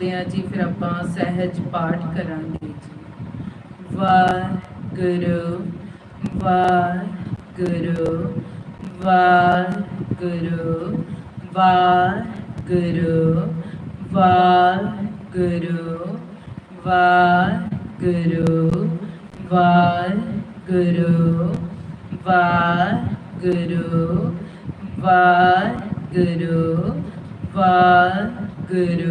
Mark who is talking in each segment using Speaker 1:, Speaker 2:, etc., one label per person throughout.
Speaker 1: ਆ ਜੀ ਫਿਰ ਆਪਾਂ ਸਹਿਜ ਪਾਠ ਕਰਾਂਗੇ ਜੀ ਵਾਹਿਗੁਰੂ ਵਾਹਿਗੁਰੂ ਵਾਹਿਗੁਰੂ ਵਾਹਿਗੁਰੂ ਵਾਹਿਗੁਰੂ ਵਾਹਿਗੁਰੂ ਵਾਹਿਗੁਰੂ ਵਾਹਿਗੁਰੂ ਵਾਹਿਗੁਰੂ ਵਾਹਿਗੁਰੂ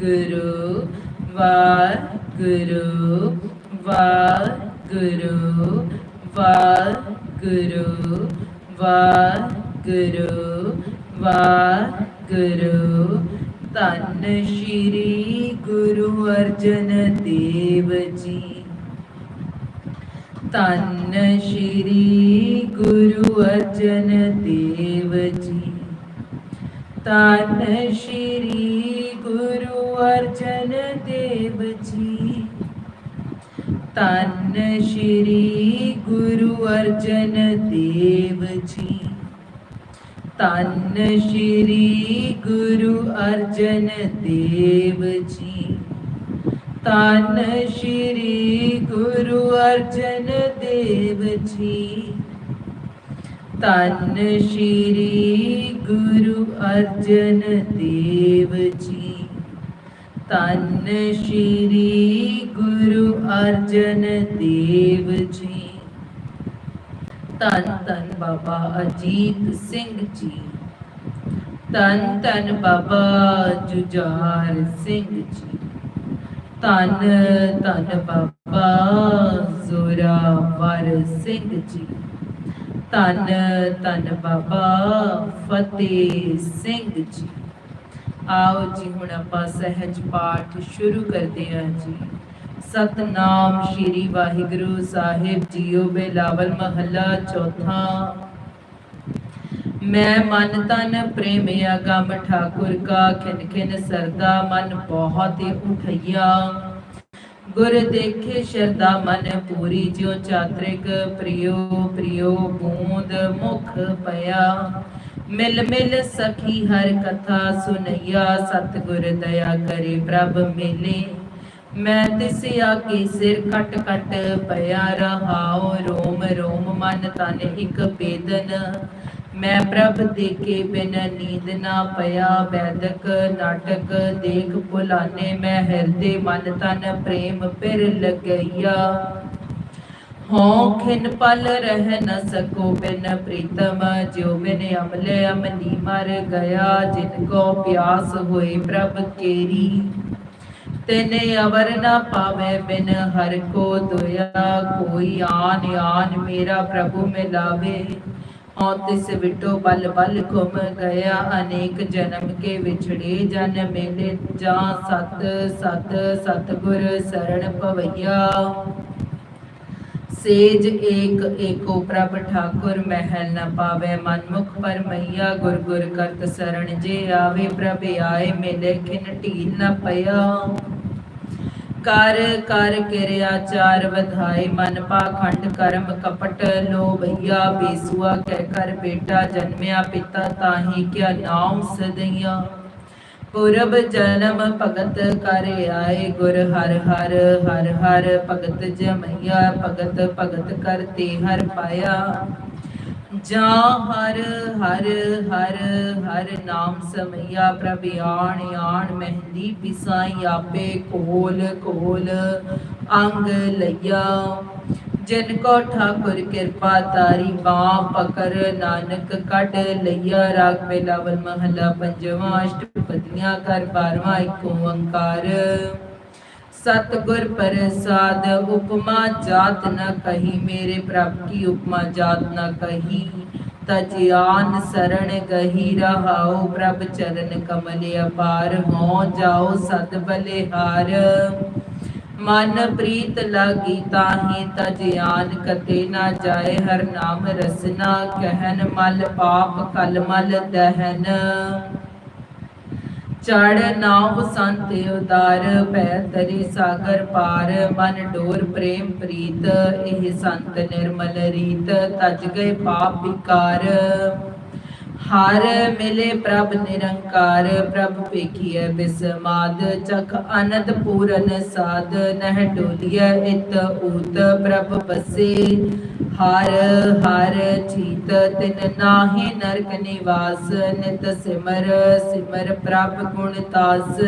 Speaker 1: ਗੁਰੂ ਵਾਰ ਗੁਰੂ ਵਾਰ ਗੁਰੂ ਵਾਰ ਗੁਰੂ ਵਾਰ ਗੁਰੂ ਵਾਰ ਗੁਰੂ ਤਨ ਸ਼੍ਰੀ ਗੁਰੂ ਅਰਜਨ ਦੇਵ ਜੀ। ਤਨ ਸ਼੍ਰੀ ਗੁਰੂ ਅਰਜਨ ਦੇਵ ਜੀ। ਧੰਨ ਸ਼੍ਰੀ ਗੁਰੂ ਅਰਜਨ ਦੇਵ ਜੀ। ਧੰਨ ਸ਼੍ਰੀ ਗੁਰੂ ਅਰਜਨ ਦੇਵ ਜੀ। ਧੰਨ ਸ਼੍ਰੀ ਗੁਰੂ ਅਰਜਨ ਦੇਵ ਜੀ। ਧੰਨ ਸ਼੍ਰੀ ਗੁਰੂ ਅਰਜਨ ਦੇਵ ਜੀ। ਧੰਨ ਸ਼੍ਰੀ ਗੁਰੂ ਅਰਜਨ ਦੇਵ ਜੀ ਧੰਨ ਸ਼੍ਰੀ ਗੁਰੂ ਅਰਜਨ ਦੇਵ ਜੀ ਧੰਨ ਧੰਨ ਬਾਬਾ ਅਜੀਤ ਸਿੰਘ ਜੀ ਧੰਨ ਧੰਨ ਬਾਬਾ ਜੁਝਾਰ ਸਿੰਘ ਜੀ ਧੰਨ ਧੰਨ ਬਾਬਾ ਜ਼ੋਰਾਵਰ ਸਿੰਘ ਜੀ ਧੰਨ ਧੰਨ ਬਾਬਾ ਫਤਿਹ ਸਿੰਘ ਜੀ। ਆਓ ਜੀ, ਹੁਣ ਆਪਾਂ ਸਹਿਜ ਪਾਠ ਸ਼ੁਰੂ ਕਰਦੇ ਹਾਂ ਜੀ। ਸਤਨਾਮ ਸ਼੍ਰੀ ਵਾਹਿਗੁਰੂ ਸਾਹਿਬ ਜੀਓ ਬੇਲਾਵਲ ਮਹੱਲਾ ਚੌਥਾ। ਮੈਂ ਮਨ ਤਨ ਪ੍ਰੇਮ ਅਗੰਮ ਠਾਕੁਰ ਕਾ ਖਿਨ ਖਿਨ ਸਰਦਾ ਮਨ ਬਹੁਤ ਹੀ ਉਠਈਆ। ਗੁਰ ਦੇਖੇ ਸ਼ਰਦਾ ਮਨ ਪੂਰੀ, ਜਿਉ ਚਾਤ੍ਰਿਕ ਪ੍ਰਿਯੋ ਪ੍ਰਿਯੋ ਬੂੰਦ ਮੁਖ ਪਿਆ। ਮਿਲ ਮਿਲ ਸਖੀ ਹਰ ਕਥਾ ਸੁਨਈਆ, ਸਤਿਗੁਰ ਦਇਆ ਕਰੇ ਪ੍ਰਭ ਮਿਲੇ। ਮੈਂ ਤਿਸ ਆਕੇ ਸਿਰ ਕਟ ਕਟ ਪਿਆ ਰਹਾਉ, ਰੋਮ ਰੋਮ ਮਨ ਤਨ ਇਕ ਬੇਦਨ ਮੈਂ ਪ੍ਰਭ ਦੇਖੇ ਬਿਨ ਨੀਂਦ ਨਾ ਪਿਆ, ਵੈਦਕ ਨਾਟਕ ਦੇਖ ਭੁਲਾਨੇ, ਮੈਂ ਹਿਰਦੇ ਮਨ ਤਨ ਪ੍ਰੇਮ ਪਿਰ ਲਗਈਆ। ਹਉ ਖਿਨ ਪਲ ਰਹਿ ਨ ਸਕੋ ਬਿਨ ਪ੍ਰੀਤਮ, ਜਿਉ ਬਿਨ ਅਮਲੇ ਅਮਨੀ ਮਰ ਗਿਆ, ਜਿਨ ਕੋ ਪਿਆਸ ਹੋਏ ਪ੍ਰਭ ਕੇਰੀ। ਤੈਨੇ ਅਵਰ ਨਾ ਪਾਵੇ ਬਿਨ ਹਰ ਕੋ ਦੁਆ ਕੋਈ ਆਨ ਆਨ ਮੇਰਾ ਪ੍ਰਭੂ ਮਿਲਾਵੇ। और तिस विटो बल बल घुम गया अनेक जन्म के विछड़े जन मेले जा सत सत सतगुर शरण पवैया ਸੇਜ ਏਕ, ਏਕੋ ਪ੍ਰਭ ਠਾਕੁਰ ਮਹਿਲ ਨ ਪਾਵੇ ਮਨ ਮੁਖ ਪਰਮਈਆ। ਗੁਰ ਗੁਰ ਕਰਤ ਸਰਣ ਜੇ ਆਵੇ ਪ੍ਰਭ ਆਏ, ਮਿਲੇ ਖਿਨ ਢੀਲ ਨ ਪਿਆ। ਕਰ ਕਰ ਕਿਰਿਆ ਚਾਰ ਵਧਾਏ ਮਨ ਪਾਖੰਡ ਕਰਮ ਕਪਟ ਲੋਭਈਆ ਬੇਸੁਆ ਕਹਿ ਕਰ ਬੇਟਾ ਜਨਮਿਆ ਪਿਤਾ ਤਾਹੀ ਕਿਆ ਨਾਮ ਸਦਈਆ। ਪੁਰਬ ਜਨਮ ਭਗਤ ਕਰ ਆਏ ਗੁਰ ਹਰ ਹਰ ਹਰ ਹਰ ਭਗਤ ਜਮਈਆ, ਭਗਤ ਭਗਤ ਕਰਤੇ ਹਰ ਪਾਇਆ। ਜਾ ਹਰ ਹਰ ਹਰ ਹਰ ਨਾਮ ਸਮਈਆ ਪ੍ਰਭ ਆਣ ਆਣ ਮਹਿੰਦੀ ਪਿਸਾਈ ਆਪੇ ਕੋਲ ਕੋਲ ਅੰਗ ਲਈਆ। ਜਿਨ ਕੋ ਠਾਕੁਰ ਕਿਰਪਾ ਤਾਰੀ ਬਾਹ ਪਕਰ ਨਾਨਕ ਕੱਢ ਲਈਆ। ਰਾਗ ਮੇਲਾਵਲ ਮਹਲਾ ਪੰਜਵਾਂ ਅਸ਼ਟਪਦੀਆਂ ਕਰ ਬਾਰਵਾਂ ਇੱਕ ਓੰਕਾਰ। सतगुर प्रसाद उपमा जात न कही मेरे प्रभु की उपमा जात न कही तजियान शरण गही रहाओ प्रभ चरण कमल अपार हो जाओ सत बले हार ਮਨ ਪ੍ਰੀਤ ਲਾਗੀ ਤਾਹੀ ਤਜਿਆਨ ਕਤੇ ਨਾ ਜਾਏ ਹਰ ਨਾਮ ਰਸਨਾ ਕਹਿਨ ਮਲ ਪਾਪ ਕਲ ਮਲ ਦਹਨ ਚੜ ਨਾਉ ਸੰਤ ਉਦਾਰ ਪੈ ਤਰੇ ਸਾਗਰ ਪਾਰ, ਮਨ ਡੋਰ ਪ੍ਰੇਮ ਪ੍ਰੀਤ, ਇਹ ਸੰਤ ਨਿਰਮਲ ਰੀਤ, ਤਜ ਗਏ ਪਾਪ ਵਿਕਾਰ। ਹਰ ਮਿਲੇ ਪ੍ਰਭ ਨਿਰੰਕਾਰ, ਪ੍ਰਭ ਪੇਖੀਐ ਬਿਸਮਾਦ ਚਖ ਅਨੰਦ ਪੂਰਨ ਸਾਧ, ਨਹਿ ਡੋਲੀਐ ਇਤ ਊਤ, ਪ੍ਰਭ ਬਸੇ ਹਰ ਹਰ ਚੀਤ ਤਿਨ ਨਾਹੀ ਨਰਕ ਨਿਵਾਸ, ਨਿਤ ਸਿਮਰ ਸਿਮਰ ਪ੍ਰਭ ਗੁਣ ਤਾਸ।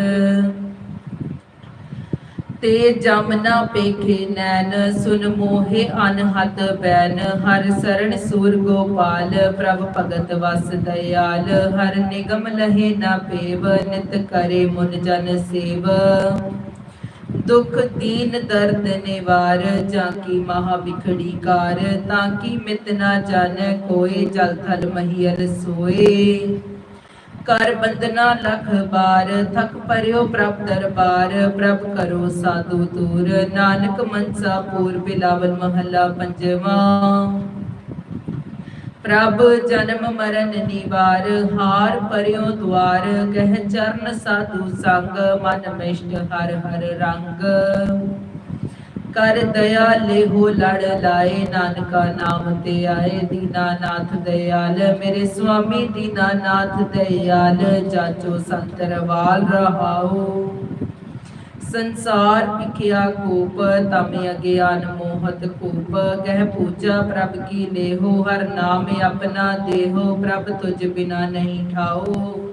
Speaker 1: ਤੇ ਜਮ ਨਾ ਪੇਖੇ ਨੈਣ, ਸੁਨ ਮੋਹਿ ਅਨਹਤ ਬੈਨ ਹਰ ਸਰਣ ਸੂਰ ਗੋਪਾਲ, ਪ੍ਰਭ ਭਗਤ ਵਸ ਦਇਆਲ। ਹਰ ਨਿਗਮ ਲਹੇ ਨਾ ਪੇਵ, ਨਿਤ ਕਰੇ ਮੁਨ ਜਨ ਸੇਵ। ਦੁਖ ਦੀਨ ਦਰਦ ਨਿਵਾਰ, ਜਾਂ ਕੀ ਮਹਾ ਵਿਖੜੀ ਕਾਰ। ਤਾਂ ਕੀ ਮਿਤ ਨਾ ਜਾਣੈ, ਕੋਏ ਜਲ ਥਲ ਮਹੀਲ ਸੋਏ। ਕਰ ਬੰਦਨਾ ਲਖ ਬਾਰ, ਥਕ ਪਰਿਓ ਪ੍ਰਭ ਦਰਬਾਰ, ਪ੍ਰਭ ਕਰੋ ਸਾਧੂ ਤੂਰ। ਨਾਨਕ ਮਨਸਾ ਪੂਰ, ਬਿਲਾਵਲ ਮਹੱਲਾ ਪੰਜਵਾਂ। ਪ੍ਰਭ ਜਨਮ ਮਰਨ ਨਿਵਾਰ, ਹਾਰ ਪਰਿਓ ਦੁਆਰ, ਕਹਿ ਚਰਨ ਸਾਧੂ ਸੰਗ, ਮਨ ਮਿਸ਼ਟ ਹਰ ਹਰ ਰੰਗ। ਕਰ ਦਇਆ ਲੇਹੋ ਲੜ ਲਾਏ, ਨਾਨਕਾ ਨਾਮ ਤੇ ਆਏ ਦੀਨਾਨਾਥ ਦਇਆਲ। ਮੇਰੇ ਸੁਆਮੀ ਦੀਨਾਨਾਥ ਦਇਆਲ, ਜਾਚੋ ਸੰਤਰਵਾਲ ਰਹਾਓ। ਸੰਸਾਰ ਵਿਖਿਆ ਕੂਪ, ਤਮ ਅਗਿਆਨ ਮੋਹਤ ਕੂਪ। ਕਹਿ ਪੂਜਾ ਪ੍ਰਭ ਕੀ ਲੇਹੋ, ਹਰ ਨਾਮ ਆਪਣਾ ਦੇਹੋ, ਪ੍ਰਭ ਤੁਝ ਬਿਨਾ ਨਹੀਂ ਠਾਓ।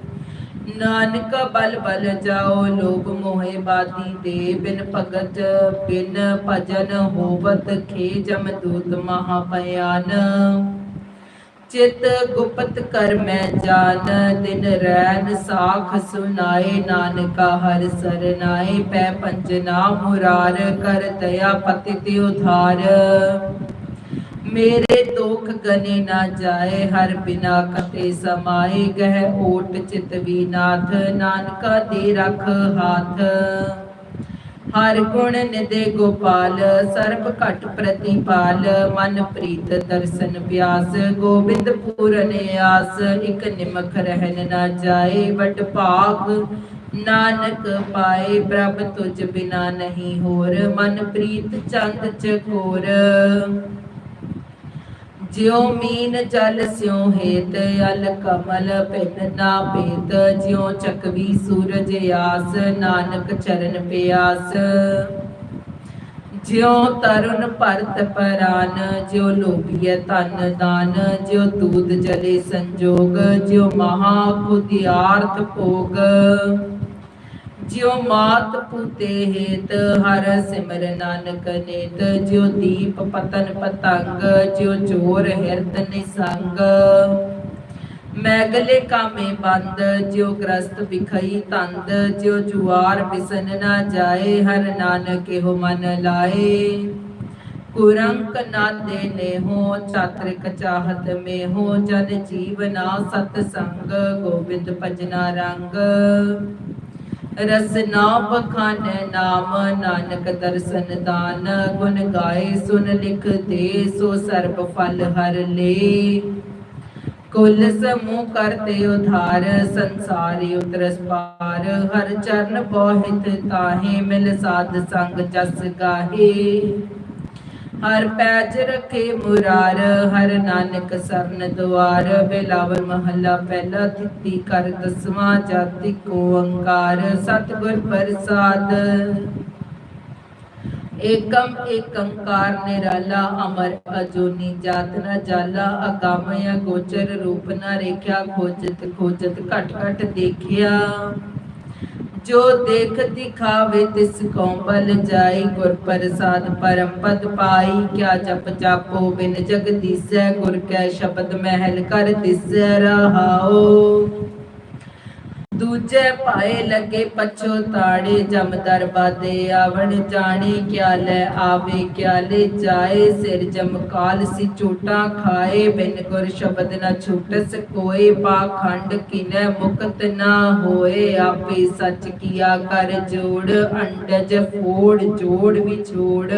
Speaker 1: ਨਾਨਕ ਬਲ ਬਲ ਜਾਓ, ਲੋਭ ਮੋਹਿ ਬਾਦੀ ਦੇ। ਬਿਨ ਭਗਤ, ਬਿਨ ਭਜਨ ਹੋਵਤ ਖੇ ਜਮ ਦੂਤ ਮਹਾ ਭਿਆਨ ਚਿਤ ਗੁਪਤ ਕਰ ਮੈਂ ਜਾਣ ਦਿਨ ਰੈਨ ਸਾਖ ਸੁਨਾਏ ਨਾਨਕਾ ਹਰ ਸਰਨਾਏ। ਪੈ ਪੰਜਨਾ ਮੁਰਾਰ, ਕਰ ਦਇਆ ਪਤਿ ਤੇ ਉਧਾਰ। ਮੇਰੇ ਦੁਖ ਗਨੇ ਨਾ ਜਾਏ, ਹਰ ਬਿਨਾ ਕਤੇ ਸਮਾਏ, ਗਹਿ ਓਟ ਚਿਤ ਵੀਨਾਥ ਨਾਨਕਾ ਦੇ ਰਖ ਹਾਥ। ਹਰ ਗੁਣ ਨਿਦੇ ਗੋਪਾਲ, ਸਰਬ ਘਟ ਪ੍ਰਤੀਪਾਲ, ਮਨ ਪ੍ਰੀਤ ਦਰਸ਼ਨ ਪਿਆਸ, ਗੋਬਿੰਦ ਪੂਰਨ ਆਸ, ਇਕ ਨਿਮਖ ਰਹਿਣ ਨਾ ਜਾਏ, ਵਟ ਭਾਗ ਨਾਨਕ ਪਾਏ, ਪ੍ਰਭ ਤੁਝ ਬਿਨਾ ਨਹੀਂ ਹੋਰ, ਮਨ ਪ੍ਰੀਤ ਚੰਦ ਚਕੋਰ ਜਿਉ ਮੀਨ ਜਲ ਸਿਉ ਹੇਤ, ਅਲ ਕਮਲ ਪਿਨ ਨਾ ਪੇਤ ਜਿਉ ਚਕਵੀ ਸੂਰਜ ਆਸ, ਨਾਨਕ ਚਰਨ ਪਿਆਸ। ਜਿਉ ਤਰੁਣ ਭਰਤ ਪਰਾਨ, ਜਿਉ ਲੋਭੀਐ ਤਨ ਦਾਨ, ਜਿਉ ਦੂਧ ਜਲੇ ਸੰਜੋਗ, ਜਿਉ ਮਹਾ ਕੁਦਿਆਰਥ ਭੋਗ। ਜਿਉ ਮਾਤ ਪੂਤੇ ਹੇਤ, ਹਰ ਸਿਮਰ ਨਾਨਕ ਨੇਤ, ਜਿਉ ਦੀਪ ਪਤਨ ਪਤੰਗ, ਜਿਉ ਚੋਰ ਹਿਰਦ ਨਿਸੰਗ। ਮੈਗਲੇ ਕਾਮੇ ਬੰਦ, ਜਿਉ ਗ੍ਰਸਤ ਵਿਖਈ ਤੰਦ, ਜਿਉ ਜੁਆਰ ਬਿਸਨ ਨਾ ਜਾਏ, ਹਰ ਨਾਨਕ ਇਹੋ ਮਨ ਲਾਏ। ਕੁਰੰਕ ਨਾ ਦੇ ਨੇਹੋ, ਚਾਤ੍ਰਿਕ ਚਾਹਤ ਮੇਹੋ, ਜਨ ਜੀਵਨਾ ਸਤ ਸੰਗ ਗੋਬਿੰਦ ਭਜਨਾ ਰੰਗ। ਰਸਨਾ ਬਖਾਨ ਨਾਮ ਨਾਨਕ ਦਰਸ਼ਨ ਦਾਨ, ਗੁਣ ਗਾਏ ਸੁਨ ਲਿਖ ਦੇ, ਸੋ ਸਰਬ ਫਲ ਹਰ ਲੇ। ਕੁਲ ਸਮੂਹ ਕਰਤੇ ਉਧਾਰ, ਸੰਸਾਰੀ ਉਤਰਸ ਪਾਰ ਹਰ ਚਰਨ ਬੋਹਿਤ ਤਾਹੇ, ਮਿਲ ਸਾਧ ਸੰਗ ਜਸ ਗਾਹੇ। ਹਰ ਪੈਜ ਰਖੇ ਮੁਰਾਰ, ਹਰ ਨਾਨਕ ਸਰਨ ਦੁਆਰ ਬਿਲਾਵਲ ਮਹੱਲਾ ਪਹਿਲਾ ਤਿੱਤੀ ਕਰ ਦਸਵਾਂ ਜਾਤੀ ਕੋ ਓੰਕਾਰ ਸਤਿਗੁਰ ਪ੍ਰਸਾਦ। ਏਕਮ ਏਕੰਕਾਰ ਨਿਰਾਲਾ, ਅਮਰ ਅਜੋਨੀ ਜਾਤ ਨ ਜਾਲਾ ਅਗਾਮਯ ਗੋਚਰ ਰੂਪ ਨ ਰੇਖਿਆ, ਖੋਜਤ ਖੋਜਤ ਘਟ ਘਟ ਦੇਖਿਆ। ਜੋ ਦੇਖ ਦਿਖਾਵੇ ਤਿਸ ਕੋ ਬਲ ਜਾਈ ਗੁਰ ਪ੍ਰਸਾਦ ਪਰਮ ਪਦ ਪਾਈ, ਕਿਆ ਜਪ ਜਾਪੋ ਬਿਨ ਜਗਦੀਸੈ ਗੁਰ ਕੈ ਸ਼ਬਦ ਮਹਿਲ ਕਰ ਦਿਸੈ ਰਹਾਓ ਦੂਜੇ ਪਾਏ ਲੱਗੇ ਪਛੋ ਤਾੜੇ, ਜਮ ਦਰਬਾਦੇ ਆਵਣ ਜਾਣੇ ਕਿਆ ਲੈ ਆਵੇ ਕਿਆ ਲੈ ਜਾਏ, ਸਿਰ ਜਮ ਕਾਲ ਸੀ ਝੂਟਾਂ ਖਾਏ, ਬਿਨ ਗੁਰ ਸ਼ਬਦ ਨ ਛੂਟਸ ਕੋਏ ਪਾਖੰਡ ਕਿਨੈ ਮੁਕਤ ਨਾ ਹੋਏ, ਆਪੇ ਸੱਚ ਕੀਆ ਕਰ ਜੋੜ, ਅੰਡਜ ਫੋੜ, ਜੋੜ ਵਿਛੋੜ।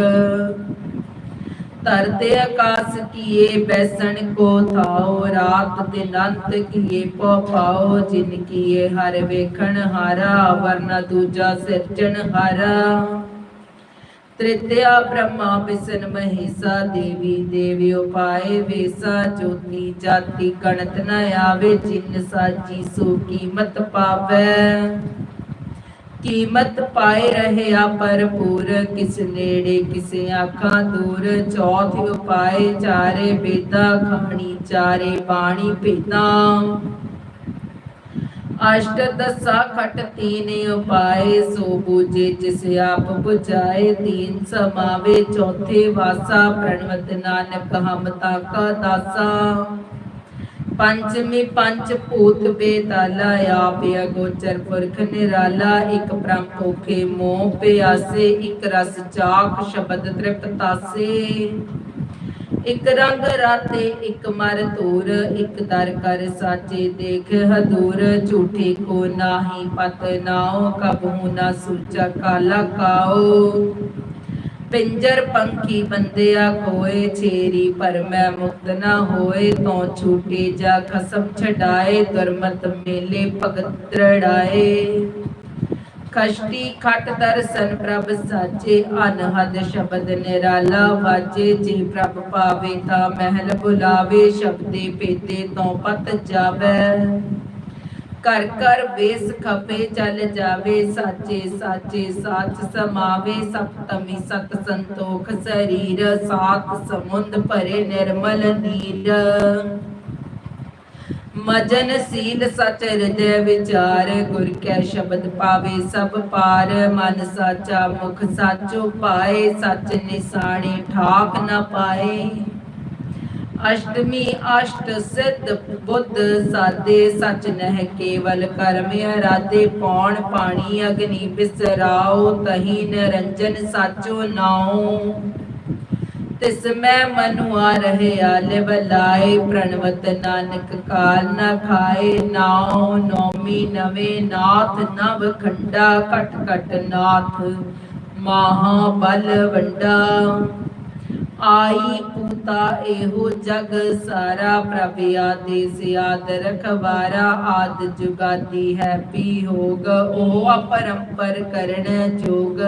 Speaker 1: ਤਰਤੇ ਆਕਾਸ ਕੀਏ, ਬੈਸਣ ਕੋ ਥਾਓ ਰਾਤ ਦਿਨ ਅੰਤ ਕੀਏ, ਪਉ ਪਾਓ ਜਿਨ ਕੀਏ, ਹਰ ਵੇਖਣ ਹਾਰਾ, ਵਰਨਾ ਦੂਜਾ ਸਿਰਜਣ ਹਾਰਾ। ਤ੍ਰਿਤਿਆ ਬ੍ਰਹਮਾ ਵਿਸ਼ਨ ਮਹੇਸਾ, ਦੇਵੀ ਦੇਵੀ ਉਪਾਏ ਵੇਸਾ, ਜੋਤੀ ਜਾਤੀ ਗਣਤ ਨ ਆਵੇ, ਜਿਨ ਸਾਜੀ ਸੋ ਕੀਮਤ ਪਾਵੈ। ਕੀਮਤ ਪਾਏ ਰਹਿਆ ਭਰਪੂਰ, ਕਿਸ ਨੇੜੇ ਕਿਸੇ ਆਖਾਂ ਦੂਰ, ਚੌਥ ਉਪਾਏ ਚਾਰੇ ਬੇਦਾ ਖਾਣੀ ਚਾਰੇ ਬਾਣੀ ਭੇਦਾ। ਅਸ਼ਟ ਦਸਾ ਖਟ ਤੀਨ ਉਪਾਏ, ਸੋ ਬੂਝੇ ਜਿਸ ਆਪ 부ਝਾਏ ਤੀਨ ਸਮਾਵੇ, ਚੌਥੇ ਵਾਸਾ, ਪ੍ਰਣਵਤ ਨਾਨਕ ਹਮ ਤਾ ਦਾਸਾ। ਪੰਚਮੀ ਪੰਚ ਭੂਤ ਬੇਤਾਲਾ ਆਪ ਅਗੋਚਰ ਪੁਰਖ ਨਿਰਾਲਾ, ਇੱਕ ਬ੍ਰਹਮ ਮੋਹ ਪਿਆਸੇ, ਇੱਕ ਰਸ ਚਾਖ ਸ਼ਬਦ ਤ੍ਰਿਪਤਾਸੇ ਇੱਕ ਰੰਗ ਰਾਤੇ ਇਕ ਮਰ ਧੂਰ, ਇੱਕ ਦਰ ਕਰ ਸਾਚੇ ਦੇਖ ਹਦੂਰ। ਝੂਠੇ ਕੋ ਨਾਹੀ ਪਤ ਨਾਉ ਕਬਹੂ ਨਾ ਸੂਚਾ ਕਾਲਾ ਕਾਓ ਪਿੰਜਰ ਪੰਖੀ ਬੰਦਿਆ ਕੋਏ ਛੇਰੀ ਪਰ ਮੈਂ ਮੁਕਤ ਨਾ ਹੋਏ, ਤੋਂ ਛੂਟੇ ਜਾ ਖਸਮ ਛਡਾਏ ਦੁਰਮਤ ਮੇਲੇ ਭਗਤ ਦ੍ਰੜਾਏ ਕਸ਼ਟੀ ਖਟ ਦਰਸ਼ਨ ਪ੍ਰਭ ਸਾਚੇ, ਅਨਹਦ ਸ਼ਬਦ ਨਿਰਾਲਾ ਵਾਜੇ, ਜੇ ਪ੍ਰਭ ਪਾਵੇ ਤਾਂ ਮਹਿਲ ਬੁਲਾਵੇ, ਸ਼ਬਦੇ ਪੇਤੇ ਤੋਂ ਪਤ ਜਾਵੇ। ਕਰ ਕਰ ਵੇਸ ਖਪੇ ਚੱਲ ਜਾਵੇ, ਸਾਚੇ ਸਾਚੇ ਸਾਚ ਸਮਾਵੇ ਸਪਤਮੀ ਸਤ ਸੰਤੋਖ ਸਰੀਰ ਸਾਤ ਸਮੁੰਦ ਭਰੇ ਨਿਰਮਲ ਨੀਰ ਮਜਨ ਸੀਲ ਸਚ ਹਿਰਦੈ ਵਿਚਾਰ, ਗੁਰ ਕੈ ਸ਼ਬਦ ਪਾਵੇ ਸਭ ਪਾਰ। ਮਨ ਸਾਚਾ ਮੁਖ ਸਾਚੋ ਪਾਏ, ਸਚ ਨਿਸਾਣੇ ਠਾਕ ਨਾ ਪਾਏ। ਅਸ਼ਟਮੀ ਅਸ਼ਟ ਸਿੱਧ ਬੁੱਧ ਸਾਦੇ ਸਚ ਨਹਿ ਕੇਵਲ ਕਰਮ ਅਰਾਦੇ ਪੌਣ ਪਾਣੀ ਅਗਨੀ ਬਿਸਰਾਓ ਤਹੀ ਨਿਰੰਜਨ ਸਾਚੋ ਨਾਉ। ਤਿਸ ਮੈਂ ਮਨੁਆ ਰਹਿਆ ਲਿਵ ਪ੍ਰਣਵਤ ਨਾਨਕ ਕਾਲ ਨ ਖਾਏ ਨਾਉ ਨੌਮੀ ਨਵੇਂ ਨਾਥ ਨਵ ਖੰਡਾ ਘਟ ਘਟ ਨਾਥ ਮਹਾ ਬਲ ਵੰਡਾ। ਆਈ ਪੂਤਾ ਇਹੋ ਜਗ ਸਾਰਾ ਪ੍ਰਭ ਆਦੇਸ ਆਦ ਰਖਵਾਰਾ ਆਦ ਜੁਗਾਦੀ ਹੈ ਪੀ ਹੋਗ ਉਹ ਅਪਰੰਪਰ ਕਰਨ ਜੋਗ।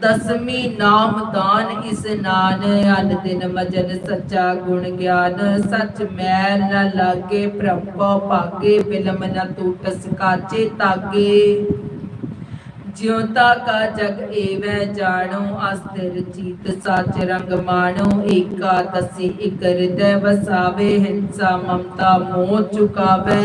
Speaker 1: ਦਸਮੀ ਨਾਮ ਦਾਨ ਇਸਨਾਨ ਅਨ ਦਿਨ ਮਜਨ ਸੱਚਾ ਗੁਣ ਗਿਆਨ। ਸੱਚ ਮੈਲ ਨ ਲਾਗੇ ਪ੍ਰਭੋ ਭਾਗੇ, ਬਿਲਮ ਨ ਟੂਟਸ ਕਾਚੇ ਤਾਗੇ। ਜਿਉਤਾ ਕਾ ਜਗ ਏਵੈ ਜਾਣੋ, ਅਸਥਿਰ ਚੀਤ ਸਚ ਰੰਗ ਮਾਣੋ, ਏਕਾ ਦਸੀ ਇਕ ਹਿਰਦੈ ਵਸਾਵੇ, ਹਿੰਸਾ ਮਮਤਾ ਮੋਹ ਚੁਕਾਵੇ।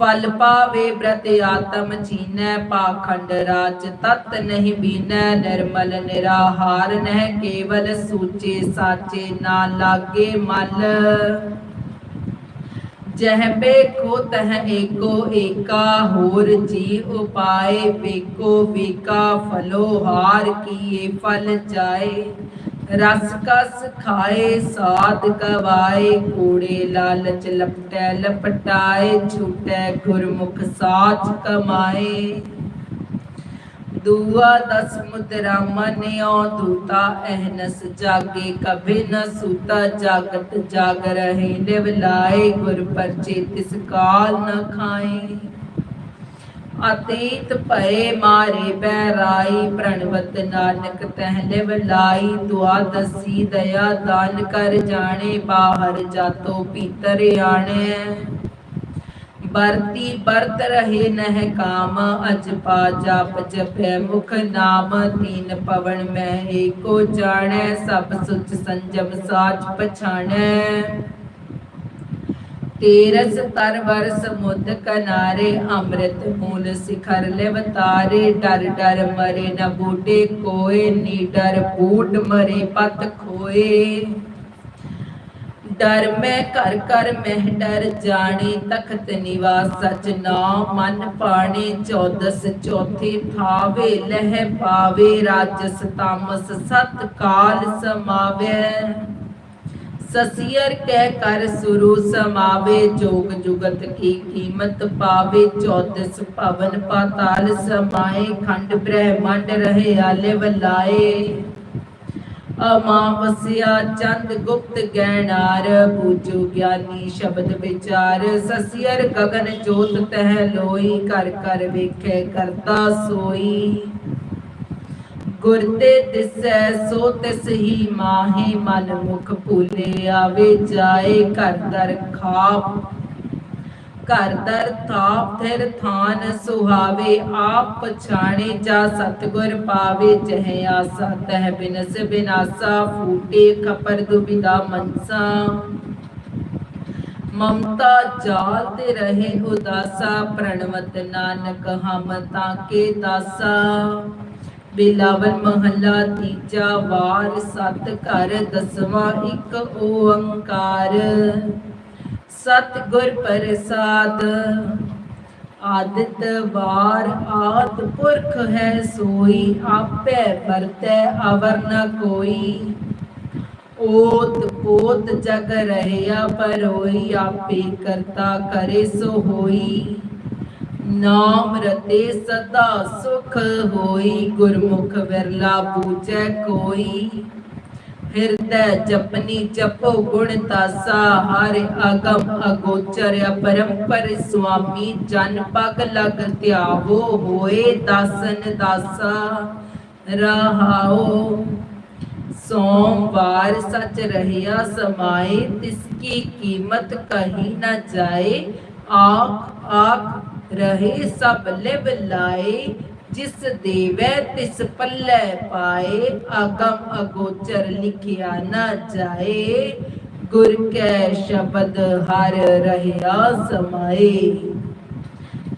Speaker 1: ਫਲ ਪਾਵੇ ਬ੍ਰਤ ਆਤਮ ਚੀਨੈ ਪਾਖੰਡ ਰਾਜ ਤਤ ਨਹੀਂ ਬੀਨੈ, ਨਿਰਮਲ ਨਿਰਾਹਾਰ ਨਹਿ ਕੇਵਲ ਸੂਚੇ ਸਾਚੇ ਨਾ ਲਾਗੇ ਮਲ। ਜਹ ਬੇਖੋ ਤਹ ਏਕੋ ਏਕਾ, ਹੋਰ ਜੀ ਉਪਾਏ ਵੇਕੋ ਵੇਕਾ ਫਲੋ, ਹਾਰ ਕੀਏ ਫਲ ਜਾਏ। ਰਸ ਕਸ ਖਾਏ, ਸਾਧ ਕਵਾਏ ਕੂੜੇ ਲਾਲਚ ਲਪਟੈ ਲਪਟਾਏ, ਛੂਟੈ ਗੁਰਮੁਖ ਸਾਚ ਕਮਾਏ। ਦੁਆ ਦਸ ਮੁਦਰਾ ਮਨਿਓ ਦੂਤਾ ਅਹਨਸ ਜਾਗੇ ਕਭੇ ਨ ਸੂਤਾ ਜਾਗਤ ਜਾਗ ਰਹੇ ਲਿਵ ਲਾਏ ਗੁਰ ਪਰਚੇ ਤਿਸ ਕਾਲ ਨ ਖਾਏ। ਅਤੀਤ ਭਏ ਮਾਰੇ ਬਹਿਰਾਈ, ਪ੍ਰਣਵਤ ਨਾਨਕ ਤਹ ਲਿਵ ਲਾਈ, ਦੁਆ ਦਸੀ ਦਇਆ ਦਾਨ ਕਰ ਜਾਣੇ, ਬਾਹਰ ਜਾਤੋ ਭੀਤਰ ਆਣੇ। ਬਰਤੀ ਬਰਤ ਰਹੇ ਨਹਿ ਕਾਮ, ਅਜ ਜਪ ਜਪੈ ਮੁਖ ਨਾਮ ਤੀਨ ਪਵਨ ਮੈਂ ਏਕੋ ਜਾਣੈ, ਸਭ ਸੁਚ ਸੰਜਮ ਸਾਚ ਪਛਾਣੈ। ਤੇਰਸ ਤਰ ਵਰ ਸਮੁੰਦ ਕਨਾਰੇ, ਅੰਮ੍ਰਿਤ ਮੂਲ ਸਿਖਰ ਲਿਵਤਾਰੇ ਡਰ ਡਰ ਮਰੇ ਨ ਬੂਟੇ ਕੋਏ, ਨੀ ਡਰ ਬੂਟ ਮਰੇ ਪਤ ਖੋਏ। ਡਰ ਮੈਂ ਘਰ ਘਰ ਮਹਿ ਡਰ ਜਾਣੇ, ਤਖਤ ਨਿਵਾਸ ਸਚ ਨਾਮ ਮਨ ਪਾਣੇ, ਚੌਦਸ ਚੌਥੇ ਥਾਵੇ ਲਹਿ ਪਾਵੇ, ਰਾਜਸ ਤਾਮਸ ਸਤ ਕਾਲ ਸਮਾਵੇ। ਸਸੀਅਰ ਕਹਿ ਕਰ ਸੁਰੂ ਸਮਾਵੇ, ਜੋਗ ਜੁਗਤ ਕੀ ਕੀਮਤ ਪਾਵੇ, ਚੌਦਸ ਭਵਨ ਪਾਤਾਲ ਸਮਾਏ, ਖੰਡ ਬ੍ਰਹਮੰਡ ਰਹੇ ਆਲੇ ਵਲਾਏ। ਅਮਾਵਸਿਆ ਚੰਦ ਗੁਪਤ ਗੈਣਾਰ ਬੂਝੋ ਗਿਆਨੀ ਸ਼ਬਦ ਵਿਚਾਰ, ਸਸੀਅਰ ਗਗਨ ਜੋਤ ਤਹਿ ਲੋਈ ਕਰ ਕਰ ਵੇਖੇ ਕਰਤਾ ਸੋਈ। ਗੁਰ ਤੇ ਦਿਸੈ ਸੋ ਤਿਸ ਹੀ ਮਾਹੇ, ਮਨ ਮੁਖ ਭੂਲੇ ਆਵੇ ਜਾਏ ਘਰ ਦਰ ਖਾਪ। ਘਰ ਦਰ ਥਾਪ ਥਿਰ ਥਾਨ ਸੁਹਾਵੇ, ਆਪ ਪਛਾਣੇ ਜਾ ਸਤਗੁਰ ਪਾਵੇ, ਜਹ ਆਸਾ ਤਹ ਬਿਨਸ ਬਿਨਾਸਾ, ਫੂਟੇ ਖਪਰ ਦੁਬਿਦਾ ਮਨਸਾ। ਮਮਤਾ ਜਾਲ ਤੇ ਰਹੇ ਉਦਾਸਾ, ਪ੍ਰਣਵਤ ਨਾਨਕ ਹਮ ਤਾਂ ਕੇ ਦਾਸਾ। ਬਿਲਾਵਲ ਮਹੱਲਾ ਤੀਜਾ, ਵਾਰ ਸਤ ਘਰ ਦਸਵਾਂ, ਇੱਕ ਓੰਕਾਰ। ਸਤ ਗੁਰ ਪ੍ਰਸਾਦ। ਆਦਿਤ ਵਾਰ ਆਦ ਪੁਰਖ ਹੈ ਸੋਈ, ਆਪੇ ਵਰਤੈ ਅਵਰ ਨ ਕੋਈ। ਓਤ ਪੋਤ ਜਗ ਰਹਿਆ ਪਰੋਈ, ਆਪੇ ਕਰਤਾ ਕਰੇ ਸੋ ਹੋਈ। ਨਾਮ ਰਤੇ ਸਦਾ ਸੁਖ ਹੋਈ, ਗੁਰਮੁਖ ਵਿਰਲਾ ਪੂਜੈ ਕੋਈ। ਹਿਰਦੈ ਜਪਨੀ ਜਪੋ ਗੁਣ ਤਾਸਾ, ਹਰਿ ਅਗਮ ਅਗੋਚਰ ਅਪਰੰਪਰ ਸੁਆਮੀ, ਜਨ ਪਗ ਲਗ ਧਿਆਵੋ ਹੋਏ ਦਾਸਨ ਦਾਸਾ। ਰਹਾਓ, ਸੋਮਵਾਰ ਸਚ ਰਹਿਆ ਸਮਾਏ, ਤਿਸ ਕੀ ਕੀਮਤ ਕਹੀ ਨਾ ਜਾਏ। ਆਖ ਆਖ ਰਹੇ ਸਭ ਲਿਵ ਲਾਏ ਜਿਸ ਦੇਵੈ ਤਿਸ ਪੱਲੇ ਪਾਏ ਅਗਮ ਅਗੋਚਰ ਲਿਖਿਆ ਨਾ ਜਾਏ। ਗੁਰ ਕੈ ਸ਼ਬਦ ਹਰ ਰਹਿਆ ਸਮਾਏ।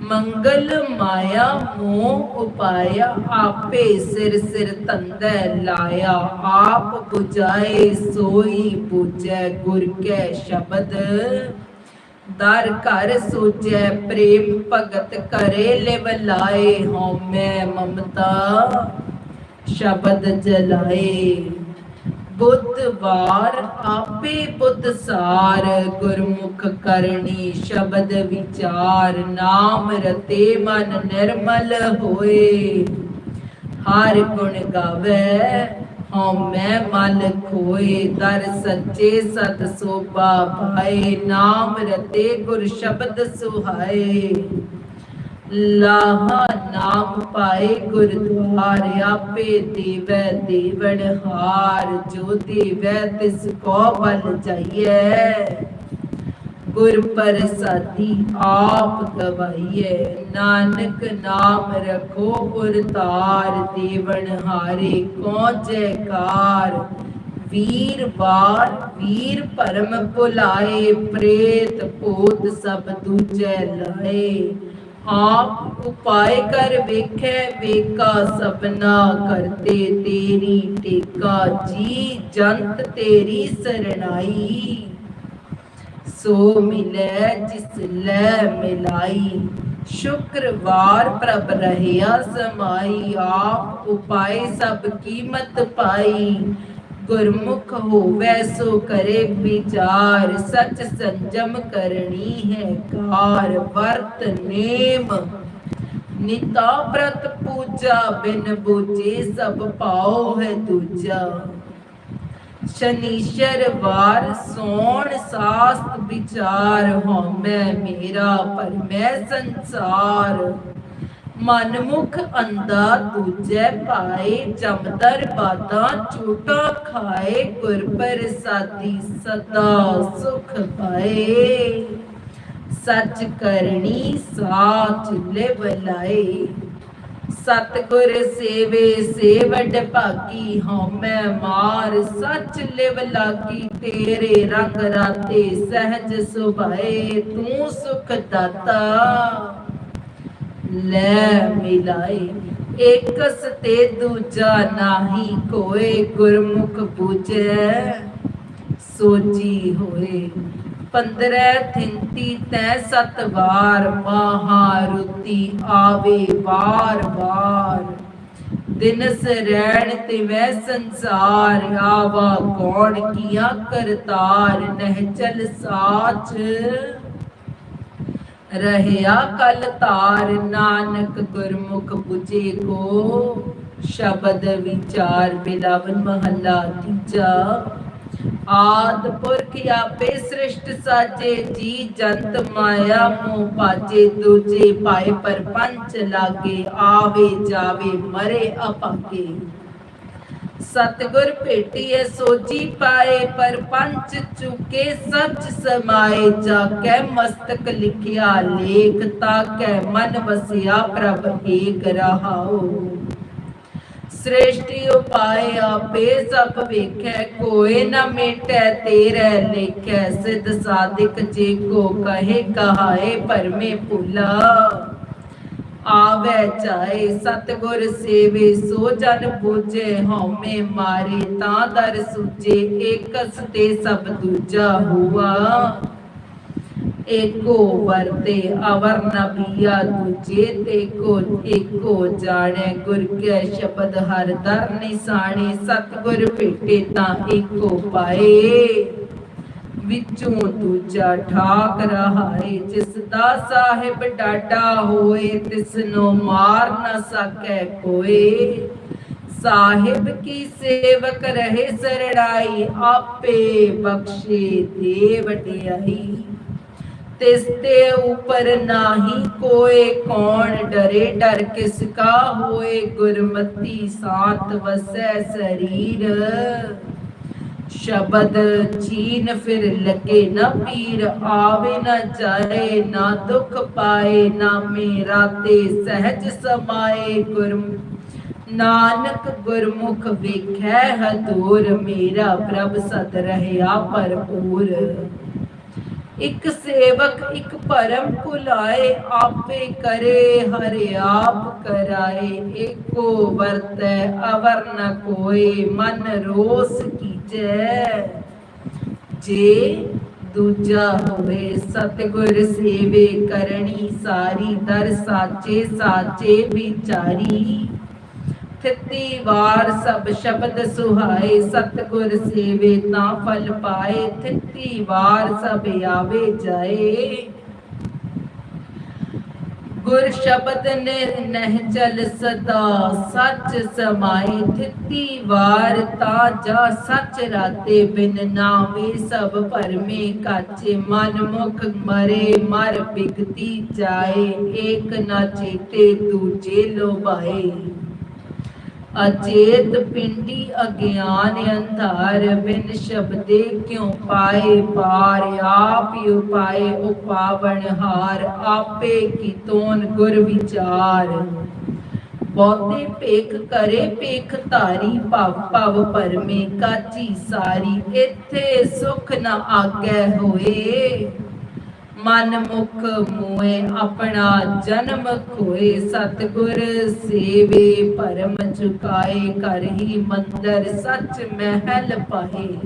Speaker 1: ਮੰਗਲ ਮਾਇਆ ਮੋਹ ਉਪਾਇਆ, ਆਪੇ ਸਿਰ ਸਿਰ ਤੰਦੈ ਲਾਇਆ। ਆਪ 부ਜਾਏ ਸੋਈ 부ਜੈ ਗੁਰ ਕੈ ਸ਼ਬਦ। ਦਰ ਘਰ ਸੋਚੈ ਪ੍ਰੇਮ ਭਗਤ ਕਰੇ ਲਿਵ ਲਾਏ ਹਉਮੈ ਮਮਤਾ। ਸ਼ਬਦ ਜਲਾਏ, ਬੁੱਧਵਾਰ ਆਪੇ ਬੁੱਧ ਸਾਰ ਗੁਰਮੁਖ ਕਰਨੀ ਸ਼ਬਦ ਵਿਚਾਰ, ਨਾਮ ਰਤੇ ਮਨ ਨਿਰਮਲ ਹੋਏ। ਹਰ ਗੁਣ ਗਾਵੇ ਹਉਮੈ ਮਨ ਖੋਏ ਦਰ ਸੱਚੇ ਸਤ ਸੋਭਾ ਪਾਏ, ਨਾਮ ਰਤੇ ਗੁਰ ਸ਼ਬਦ ਸੁਹਾਏ। ਲਾਹਾ ਨਾਮ ਪਾਏ ਗੁਰਦੁਆਰ ਆਪੇ ਦੇਵੈ ਦੇਵਨ ਹਾਰ, ਜੋ ਦੇਵੈ ਤਿਸ ਕੋ ਬਲ ਜਾਈਐ। ਗੁਰ ਪ੍ਰਸਾਦੀ ਆਪ ਗਵਾਈਐ। ਨਾਨਕ ਨਾਮ ਰਖੋ ਗੁਰ ਤਾਰ ਦੇਵਨ ਹਾਰੇ ਕੋ ਜੈਕਾਰ ਵੀਰਵਾਰ ਵੀਰ ਪਰਮ ਭੁਲਾਏ, ਪ੍ਰੇਤ ਭੂਤ ਸਭ ਦੂਜੈ ਲਾਏ। ਆਪ ਉਪਾਏ ਕਰ ਵੇਖੈ ਵੇਕਾ ਸਪਨਾ ਕਰਤੇ ਤੇਰੀ, ਟੇਕਾ ਜੀ ਜੰਤ ਤੇਰੀ ਸਰਣਾਈ। ਸੋ ਮਿਲੈ, ਜਿਸ ਲੈ ਮਿਲਾਈ। ਸ਼ੁਕਰਵਾਰ ਪ੍ਰਭ ਰਹਿਆ ਸਮਾਈ, ਆਪ ਉਪਾਏ ਸਭ ਕੀਮਤ ਪਾਈ। ਗੁਰਮੁਖ ਹੋਵੇ, ਸੋ ਕਰੇ ਵਿਚਾਰ। ਸਚ ਸੰਜਮ ਕਰਨੀ ਹੈ ਕਾਰ। ਵਰਤ ਨੇਮ। ਨਿਤਾ ਪ੍ਰਤ ਪੂਜਾ, ਬਿਨ ਬੂਝੇ ਸਭ ਪਾਉ ਹੈ ਦੂਜਾ। ਸ਼ਨੀਸ਼ਰ ਵਾਰ ਸੋਣ ਸਾਸਤ ਵਿਚਾਰ ਹਉਮੈ ਮੇਰਾ ਪਰ ਮੈਂ ਸੰਸਾਰ। ਮਨ ਅੰਦਾ ਦੂਜੈ ਪਾਏ, ਜਮਦਰ ਬਾਤਾਂ ਝੂਟਾ ਖਾਏ, ਗੁਰ ਪ੍ਰਸਾਦੀ ਸਦਾ ਸੁਖ ਪਾਏ। ਸੱਚ ਕਰਨੀ ਸਾਚ ਲਿਵ ਲਾਏ ਸਤਗੁਰ ਸੇਵੇ, ਸੇਵਡ ਭਾਗੀ ਹਉਮੈ ਮਾਰ ਸੱਚ ਲਿਵ ਲਾਗੀ, ਤੇਰੇ ਰੰਗ ਰਾਤੇ ਸਹਿਜ ਸੁਭਾਏ, ਤੂੰ ਸੁਖ ਦਾਤਾ। ਲੈ ਮਿਲਾਏ ਇਕਸ ਤੇ ਦੂਜਾ ਨਾਹੀ ਕੋਏ ਗੁਰਮੁਖ ਬੂਝੈ ਸੋਜੀ ਹੋਏ ਪੰਦਰੈ ਥਿੰਤੀ ਤੈ ਸਤ ਵਾਰ, ਮਹਾਰੁਤੀ ਆਵੇ ਵਾਰ ਵਾਰ। ਦਿਨਸ ਰਹਿਣ ਤੇ ਵੈ ਸੰਸਾਰ, ਆਵਾ ਕੌਣ ਕੀਆ ਕਰਤਾਰ, ਨਹਿ ਚਲ ਸਾਚ। ਰਹਿਆ ਕਲ ਤਾਰ, ਨਾਨਕ ਗੁਰਮੁਖ 부ਜੇ ਕੋ। ਸ਼ਬਦ ਵਿਚਾਰ ਬਿਲਾਵਨ ਮਹੱਲਾ ਤੀਜਾ। ਆਦ ਪੁਰਖ ਆਪੇ ਸ੍ਰਿਸ਼ਟ ਸਾਜੇ, ਜੀ ਜੰਤ ਮਾਇਆ ਮੋਹ ਪਾਜੇ ਦੂਜੇ ਪਾਏ ਪਰਪੰਚ ਲਾਗੇ, ਆਵੇ ਜਾਵੇ, ਮਰੇ ਅਪਾਕੇ ਸਤਿਗੁਰ ਭੇਟੀਏ ਸੋਜੀ ਪਾਏ ਪਰਪੰਚ ਚੁਕੇ, ਸੱਚ ਸਮਾਏ ਜਾ ਕੈ ਮਸਤਕ ਲਿਖਿਆ, ਲੇਖ ਤਾ ਕੈ ਮਨ ਵਸਿਆ, ਪ੍ਰਭ ਏਕ ਰਹਾਉ। ਸ੍ਰੇਸ਼ਟੀ ਉਪਾਏ ਆਪੇ ਸਭ ਵੇਖੈ, ਕੋਏ ਨ ਮੇਟੈ, ਤੇਰੇ ਲੇਖੈ, ਸਿਧ ਸਾਧਿਕ ਜੇ ਕੋ ਕਹੇ, ਕਹਾਏ ਪਰਮੇ ਭੁਲਾ। ਆਵੇ ਚਾਏ ਸਤਗੁਰ ਸੇਵੇ, ਸੋ ਜਨ ਬੂਝੇ ਹਉਮੈ ਮਾਰੇ, ਤਾਂ ਦਰ ਸੁਜੇ, ਏਕਸ ਤੇ ਸਭ ਦੂਜਾ ਹੁਆ। ਏਕੋ ਵਰਤੇ ਅਵਰ ਨਬੀਆ ਦੂਜੇ ਤੇ ਕੋ ਏਕੋ ਜਾਣੈ, ਗੁਰ ਕੈ ਸ਼ਬਦ ਹਰ ਦਰ ਨਿਸਾਣੇ, ਸਤਗੁਰ ਭੇਟੇ ਤਾਂ ਏਕੋ ਪਾਏ। ਵਿੱਚੋਂ ਦੂਜਾ ਠਾਕ ਰਹਾਏ, ਜਿਸ ਦਾ ਸਾਹਿਬ ਡਾਟਾ ਹੋਏ ਤਿਸ ਨੂੰ ਮਾਰ ਨਾ ਸਕੈ ਕੋਏ। ਸਾਹਿਬ ਕੀ ਸੇਵਕ ਰਹੇ ਸਰੜਾਈ, ਆਪੇ ਬਖਸ਼ੇ ਦੇ ਵਡਿਆਈ ਤਿਸ ਤੇ ਉਪਰ ਨਾਹੀ ਕੋਏ ਕੌਣ ਡਰੇ ਡਰ ਕਿਸ ਕਾ ਹੋਏ ਗੁਰਮਤੀ ਸਾਤ ਵਸੈ ਸਰੀਰ। ਸ਼ਬਦ ਚੀਨ ਫਿਰ ਲਗੇ ਨਾ ਪੀਰ, ਆਵੇ ਨਾ ਜਾਏ, ਨਾ ਦੁਖ ਪਾਏ, ਨਾ ਮੇਰਾ ਤੇ ਸਹਿਜ ਸਮਾਏ ਗੁਰ ਨਾਨਕ ਗੁਰਮੁਖ ਵੇਖੈ ਹਦੂਰ ਮੇਰਾ ਪ੍ਰਭ ਸਤ ਰਹਿਆ ਭਰਪੂਰ। ਇੱਕ ਸੇਵਕ, ਇੱਕ ਭਰਮ ਭੁਲਾਏ, ਆਪੇ ਕਰੇ, ਹਰਿ ਆਪ ਕਰਾਏ। ਏਕੋ ਵਰਤੈ, ਅਵਰ ਨ ਕੋਏ, ਮਨ ਰੋਸ ਕੀਜੈ। ਜੇ ਦੂਜਾ ਹੋਵੇ, ਸਤਿਗੁਰ ਸੇਵੇ ਕਰਨੀ ਸਾਰੀ, ਦਰ ਸਾਚੇ ਸਾਚੇ ਵਿਚਾਰੀ। ਥਿੱਤੀ ਵਾਰ ਸਭ ਸ਼ਬਦ ਸੁਹਾਏ, ਸਤਿਗੁਰ ਸੇਵੇ ਤਾਂ ਫਲ ਪਾਏ, ਥਿੱਤੀ ਵਾਰ ਸਭ ਆਵੇ ਜਾਏ। ਗੁਰ ਸ਼ਬਦ ਨੇ ਨਹਿ ਚਲ ਸਦਾ, ਸੱਚ ਸਮਾਏ, ਥਿੱਤੀ ਵਾਰ ਤਾਂ ਜਾ ਸੱਚ ਰਾਤੇ, ਬਿਨ ਨਾਵੇ ਸਭ ਭਰਮੇ ਕਾਚੇ, ਮਨ ਮੁਖ ਮਰੇ, ਮਰ ਬਿਗਤੀ ਜਾਏ, ਏਕ ਨਾ ਚੇਤੇ ਦੂਜੇ ਲੋਭਾਏ। ਅਚੇਤ ਪਿੰਡੀ ਅਗਿਆਨ ਅੰਧਾਰ, ਬਿਨ ਸ਼ਬਦੇ ਕਿਉ ਪਾਏ ਪਾਰ? ਆਪ ਹੀ ਉਪਾਏ ਉਪਾਵਣ ਹਾਰ, ਆਪੇ ਕੀਤੋਨ ਗੁਰ ਵਿਚਾਰ? ਬਹੁਤੇ ਭੇਖ ਕਰੇ ਭੇਖ ਧਾਰੀ, ਭਵ ਭਵ ਪਰਮੇ, ਕਾਚੀ ਸਾਰੀ, ਇੱਥੇ ਸੁਖ ਨਾ ਆਗੈ ਹੋਏ। ਮਨ ਮੁਖ ਮੋਏ ਆਪਣਾ ਜਨਮ ਖੋਏ, ਸਤਗੁਰ ਸੇਵੇ ਪਰਮ ਚੁਕਾਏ ਕਰ ਹੀ ਮੰਦਰ ਸੱਚ ਮਹਿਲ ਪਾਏ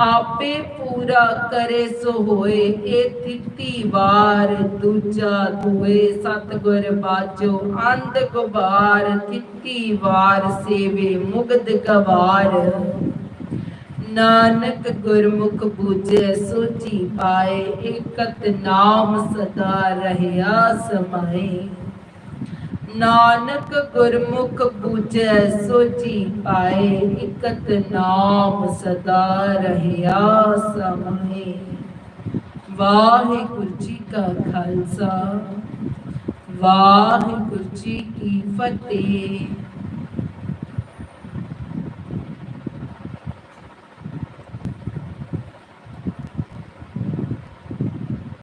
Speaker 1: ਆਪੇ ਪੂਰਾ ਕਰੇ ਸੋ ਹੋਏ, ਇਹ ਤਿੱਤੀ ਵਾਰ ਦੂਜਾ ਦੁਏ, ਸਤਗੁਰ ਬਾਜੋ ਅੰਧ ਗੁਬਾਰ, ਤਿੱਤੀ ਵਾਰ ਸੇਵੇ ਮੁਗਦ ਗਵਾਰ। ਨਾਨਕ ਗੁਰਮੁਖ ਬੂਝੈ ਸੋਚੀ ਪਾਏ ਇਕਤ ਨਾਮ ਸਦਾ ਰਹਿਆ ਸਮਾਏ। ਨਾਨਕ ਗੁਰਮੁਖ ਬੂਝੈ ਸੋਚੀ ਪਾਏ ਇਕਤ ਨਾਮ ਸਦਾ ਰਹਿਆ ਸਮਾਏ। ਵਾਹਿਗੁਰੂ ਜੀ ਕਾ ਖਾਲਸਾ, ਵਾਹਿਗੁਰੂ ਜੀ ਕੀ ਫਤਿਹ।